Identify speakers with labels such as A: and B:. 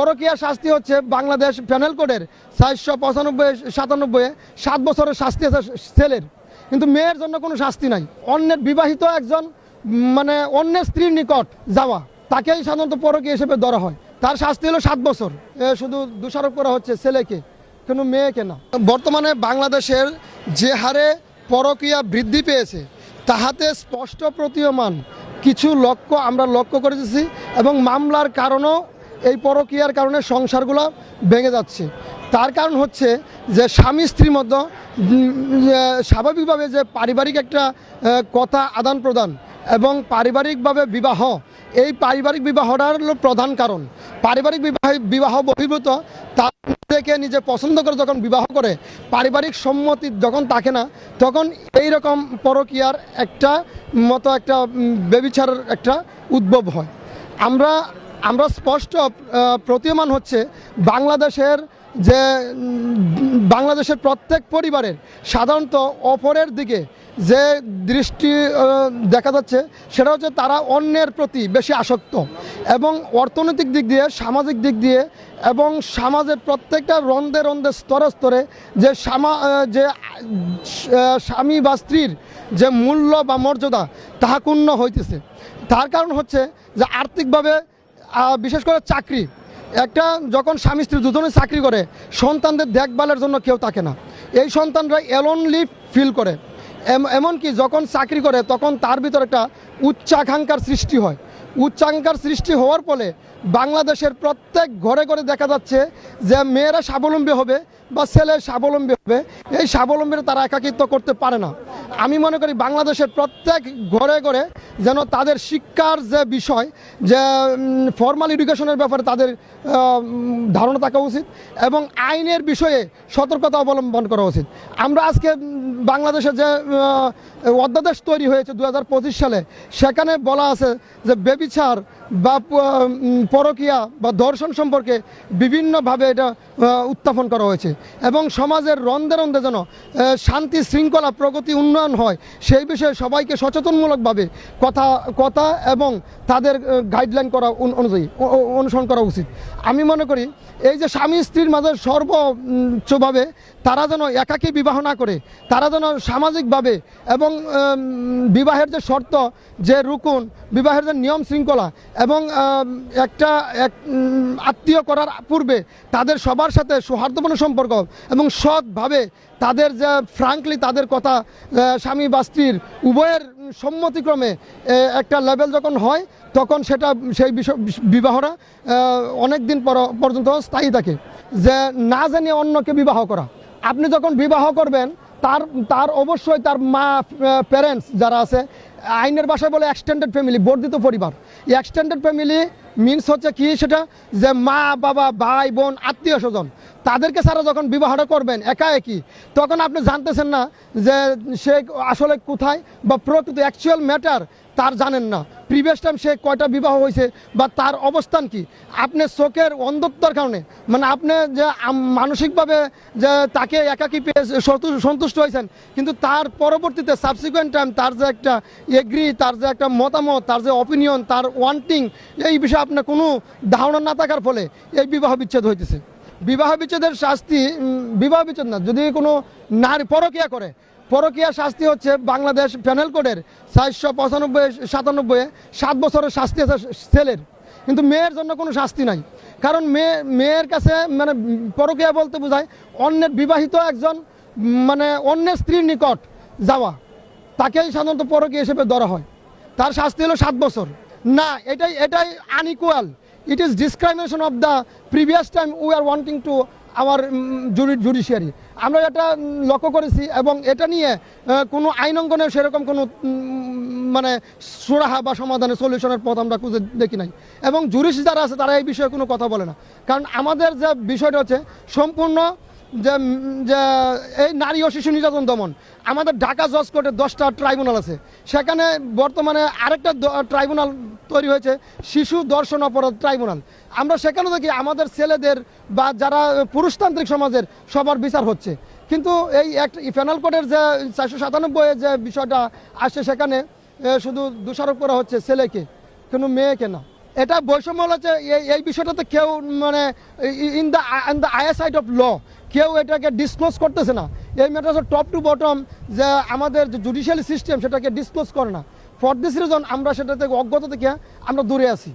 A: পরকীয়া শাস্তি হচ্ছে বাংলাদেশ প্যানেল কোডের চারশো পঁচানব্বই সাতানব্বই সাত বছরের শাস্তি আছে ছেলের। কিন্তু মেয়ের জন্য কোনো শাস্তি নাই। অন্যের বিবাহিত একজন মানে অন্যের স্ত্রীর নিকট যাওয়া, তাকেই সাধারণত পরকীয়া হিসেবে ধরা হয়। তার শাস্তি হলো সাত বছর। শুধু দোষারোপ করা হচ্ছে ছেলেকে, কোনো মেয়েকে না। বর্তমানে বাংলাদেশের যে হারে পরকীয়া বৃদ্ধি পেয়েছে, তাহাতে স্পষ্ট প্রতীয়মান কিছু লক্ষ্য আমরা লক্ষ্য করেছি এবং মামলার কারণও পরকীয়ার কারণে সংসারগুলো ভেঙে যাচ্ছে। তার কারণ হচ্ছে যে স্বামী স্ত্রীর মধ্যে স্বাভাবিকভাবে যে পারিবারিক একটা কথা আদান প্রদান এবং পারিবারিকভাবে বিবাহ, এই পারিবারিক বিবাহটার প্রধান কারণ। পারিবারিক বিবাহ বিবাহ বহির্ভূত, তার থেকে নিজে পছন্দ করে যখন বিবাহ করে, পারিবারিক সম্মতি যখন থাকে না, তখন এই রকম পরকীয়ার একটা মতো একটা বেবিচারের একটা উদ্ভব হয়। আমরা আমরা স্পষ্ট প্রতীয়মান হচ্ছে বাংলাদেশের যে, বাংলাদেশের প্রত্যেক পরিবারের সাধারণত অপরের দিকে যে দৃষ্টি দেখা যাচ্ছে সেটা হচ্ছে তারা অন্যের প্রতি বেশি আসক্ত এবং অর্থনৈতিক দিক দিয়ে, সামাজিক দিক দিয়ে এবং সমাজের প্রত্যেকটা রন্ধে রন্ধে স্তরে স্তরে যে সামা যে স্বামী বা স্ত্রীর যে মূল্য বা মর্যাদা তাহা ক্ষুণ্ণ হইতেছে। তার কারণ হচ্ছে যে আর্থিকভাবে বিশেষ করে চাকরি। একটা যখন স্বামী স্ত্রী দুজনে চাকরি করে, সন্তানদের দেখভালের জন্য কেউ থাকে না। এই সন্তানরা এলনলি ফিল করে। এমন এমনকি যখন চাকরি করে, তখন তার ভিতর একটা উচ্চাকাঙ্ক্ষার সৃষ্টি হয়। উচ্চাকাঙ্ক্ষার সৃষ্টি হওয়ার ফলে বাংলাদেশের প্রত্যেক ঘরে ঘরে দেখা যাচ্ছে যে মেয়েরা স্বাবলম্বী হবে বা ছেলে স্বাবলম্বী হবে। এই স্বাবলম্বীরা তারা একাকিত্ব করতে পারে না। আমি মনে করি বাংলাদেশের প্রত্যেক ঘরে ঘরে যেন তাদের শিক্ষার যে বিষয়, যে ফর্মাল এডুকেশনের ব্যাপারে তাদের ধারণা থাকা উচিত এবং আইনের বিষয়ে সতর্কতা অবলম্বন করা উচিত। আমরা আজকে বাংলাদেশে যে অধ্যাদেশ তৈরি হয়েছে দু হাজার পঁচিশ সালে, সেখানে বলা আছে যে বেবিচার বা পরকীয়া বা দর্শন সম্পর্কে বিভিন্নভাবে এটা উত্থাপন করা হয়েছে। এবং সমাজের রন্ধে রন্ধে যেন শান্তি শৃঙ্খলা, প্রগতি উন্নয়ন হয়, সেই বিষয়ে সবাইকে সচেতনমূলকভাবে কথা কথা এবং তাদের গাইডলাইন করা অনু- অনুযায়ী অনুসরণ করা উচিত। আমি মনে করি এই যে স্বামী স্ত্রীর মাঝে সর্বোচ্চভাবে তারা যেন একাকী বিবাহ না করে, তারা যেন সামাজিকভাবে এবং বিবাহের যে শর্ত, যে রুকুন, বিবাহের যে নিয়ম শৃঙ্খলা এবং একটা, এক আত্মীয় করার পূর্বে তাদের সবার সাথে সৌহার্দ্যপূর্ণ সম্পর্ক এবং সৎভাবে তাদের যে ফ্রাঙ্কলি তাদের কথা স্বামী বা স্ত্রীর উভয়ের সম্মতিক্রমে একটা লেভেল যখন হয়, তখন সেটা, সেই বিবাহটা অনেক দিন পর- পর্যন্ত স্থায়ী থাকে। যে না জানিয়ে অন্যকে বিবাহ করা। আপনি যখন বিবাহ করবেন তার তার অবশ্যই তার মা প্যারেন্টস যারা আছে, আইনের ভাষায় বলে এক্সটেন্ডেড ফ্যামিলি বর্ধিত পরিবার। এক্সটেন্ডেড ফ্যামিলি মিনস হচ্ছে কি সেটা যে মা, বাবা, ভাই, বোন আত্মীয় স্বজন তাদেরকে ছাড়া যখন বিবাহটা করবেন, একা একই, তখন আপনি জানতেছেন না যে সে আসলে কোথায় বা প্রকৃত অ্যাকচুয়াল ম্যাটার তার জানেন না। প্রিভিয়াস টাইম সে কয়টা বিবাহ হয়েছে বা তার অবস্থান কি? আপনি চোখের অন্ধত্বর কারণে মানে আপনি যে মানসিকভাবে যে তাকে একাকি পেয়ে সন্তুষ্ট হয়েছেন, কিন্তু তার পরবর্তীতে সাবসিকুয়েন্ট টাইম তার যে একটা এগ্রি তার যে একটা মতামত, তার যে অপিনিয়ন তার ওয়ান্টিং এই বিষয়ে আপনার কোনো ধারণা না থাকার ফলে এই বিবাহ বিচ্ছেদ হইতেছে। বিবাহ বিচ্ছেদের শাস্তি বিবাহ বিচ্ছেদ না, যদি কোনো নারী পরকিয়া করে, পরকীয়া শাস্তি হচ্ছে বাংলাদেশ প্যানেল কোডের চারশো পঁচানব্বই, সাতানব্বই সাত বছরের শাস্তি আছে ছেলের। কিন্তু মেয়ের জন্য কোনো শাস্তি নাই। কারণ মেয়ে মেয়ের কাছে মানে পরকীয়া বলতে বোঝায় অন্যের বিবাহিত একজন মানে অন্যের স্ত্রীর নিকট যাওয়া। তাকেই সাধারণত পরকীয়া হিসেবে ধরা হয়। তার শাস্তি হলো সাত বছর। না, এটাই এটাই unequal it is discrimination of the previous time we are wanting to our judiciary আমরা এটা লক্ষ্য করেছি এবং এটা নিয়ে কোনো আইন অঙ্গনে সেরকম কোনো মানে সুরাহা বা সমাধানের সলিউশনের পথ আমরা খুঁজে দেখি নাই। এবং জুরিস যারা আছে তারা এই বিষয়ে কোনো কথা বলে না। কারণ আমাদের যে বিষয়টা হচ্ছে, সম্পূর্ণ যে এই নারী ও শিশু নির্যাতন দমন। আমাদের ঢাকা জজ কোর্টে দশটা ট্রাইব্যুনাল আছে। সেখানে বর্তমানে আরেকটা ট্রাইব্যুনাল তৈরি হয়েছে, শিশু দর্শন অপরাধ ট্রাইব্যুনাল। আমরা সেখানে দেখি আমাদের ছেলেদের বা যারা পুরুষতান্ত্রিক সমাজের সবার বিচার হচ্ছে। কিন্তু এই এক ফেনাল কোর্টের যে চারশো সাতানব্বই যে বিষয়টা আসছে সেখানে শুধু দোষারোপ করা হচ্ছে ছেলেকে, কোনো মেয়েকে না। এটা বৈষম্য হচ্ছে এই এই বিষয়টাতে কেউ মানে in the in the other side of law কেউ এটাকে ডিসক্লোজ করতেছে না। এই ম্যাটার টপ টু বটম যে আমাদের যে জুডিশিয়াল সিস্টেম সেটাকে ডিসক্লোজ করে না। ফর দিস রিজন আমরা সেটা থেকে অজ্ঞতা থেকে আমরা দূরে আছি।